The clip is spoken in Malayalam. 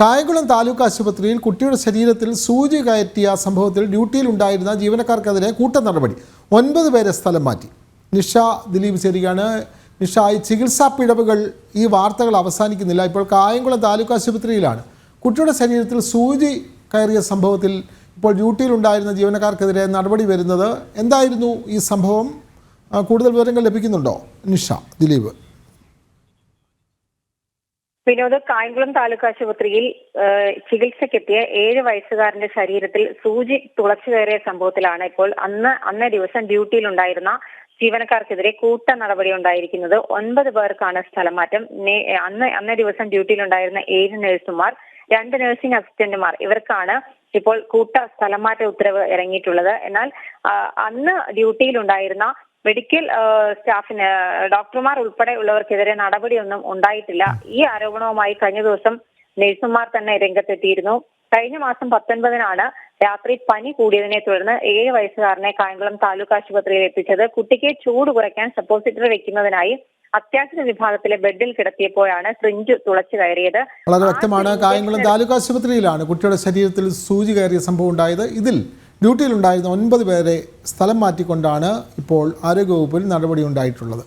കായംകുളം താലൂക്ക് ആശുപത്രിയിൽ കുട്ടിയുടെ ശരീരത്തിൽ സൂചി കയറ്റിയ സംഭവത്തിൽ ഡ്യൂട്ടിയിലുണ്ടായിരുന്ന ജീവനക്കാർക്കെതിരെ കൂട്ട നടപടി. ഒൻപത് പേരെ സ്ഥലം മാറ്റി. നിഷ ദിലീപ് ചേരുകയാണ്. നിഷ ഈ ചികിത്സാ പിഴവുകൾ ഈ വാർത്തകൾ അവസാനിക്കുന്നില്ല. ഇപ്പോൾ കായംകുളം താലൂക്ക് ആശുപത്രിയിലാണ്. കുട്ടിയുടെ ശരീരത്തിൽ സൂചി കയറിയ സംഭവത്തിൽ ഇപ്പോൾ ഡ്യൂട്ടിയിലുണ്ടായിരുന്ന ജീവനക്കാർക്കെതിരെ നടപടി വരുന്നത്. എന്തായിരുന്നു ഈ സംഭവം? കൂടുതൽ വിവരങ്ങൾ ലഭിക്കുന്നുണ്ടോ? നിഷ ദിലീപ്. വിനോദ് കായംകുളം താലൂക്ക് ആശുപത്രിയിൽ ചികിത്സയ്ക്കെത്തിയ ഏഴ് വയസ്സുകാരന്റെ ശരീരത്തിൽ സൂചി തുളച്ചു കയറിയ സംഭവത്തിലാണ് ഇപ്പോൾ അന്ന് അന്നേ ദിവസം ഡ്യൂട്ടിയിലുണ്ടായിരുന്ന ജീവനക്കാർക്കെതിരെ കൂട്ട നടപടി ഉണ്ടായിരിക്കുന്നത്. ഒൻപത് പേർക്കാണ് സ്ഥലമാറ്റം. അന്ന് അന്നേ ദിവസം ഡ്യൂട്ടിയിലുണ്ടായിരുന്ന ഏഴ് നഴ്സുമാർ രണ്ട് നഴ്സിംഗ് അസിസ്റ്റന്റുമാർ ഇവർക്കാണ് ഇപ്പോൾ കൂട്ട സ്ഥലം മാറ്റ ഉത്തരവ് ഇറങ്ങിയിട്ടുള്ളത്. എന്നാൽ അന്ന് ഡ്യൂട്ടിയിലുണ്ടായിരുന്ന മെഡിക്കൽ സ്റ്റാഫിന് ഡോക്ടർമാർ ഉൾപ്പെടെ ഉള്ളവർക്കെതിരെ നടപടിയൊന്നും ഉണ്ടായിട്ടില്ല. ഈ ആരോപണവുമായി കഴിഞ്ഞ ദിവസം നഴ്സുമാർ തന്നെ രംഗത്തെത്തിയിരുന്നു. കഴിഞ്ഞ മാസം പത്തൊൻപതിനാണ് രാത്രി പനി കൂടിയതിനെ തുടർന്ന് ഏഴ് വയസ്സുകാരനെ കായംകുളം താലൂക്ക് ആശുപത്രിയിൽ എത്തിച്ചത്. കുട്ടിക്ക് ചൂട് കുറയ്ക്കാൻ സപ്പോസിറ്റർ വെക്കുന്നതിനായി അത്യാവശ്യ വിഭാഗത്തിലെ ബെഡിൽ കിടത്തിയപ്പോഴാണ് ഫ്രിഞ്ച് തുളച്ചു കയറിയത്. വളരെ വ്യക്തമാണ്. കായംകുളം താലൂക്ക് ആശുപത്രിയിലാണ് കുട്ടിയുടെ ശരീരത്തിൽ സൂചി കയറിയ സംഭവം ഉണ്ടായത്. ഇതിൽ ഡ്യൂട്ടിയിലുണ്ടായിരുന്ന ഒൻപത് പേരെ സ്ഥലം മാറ്റിക്കൊണ്ടാണ് ഇപ്പോൾ ആരോഗ്യവകുപ്പിൽ നടപടി ഉണ്ടായിട്ടുള്ളത്.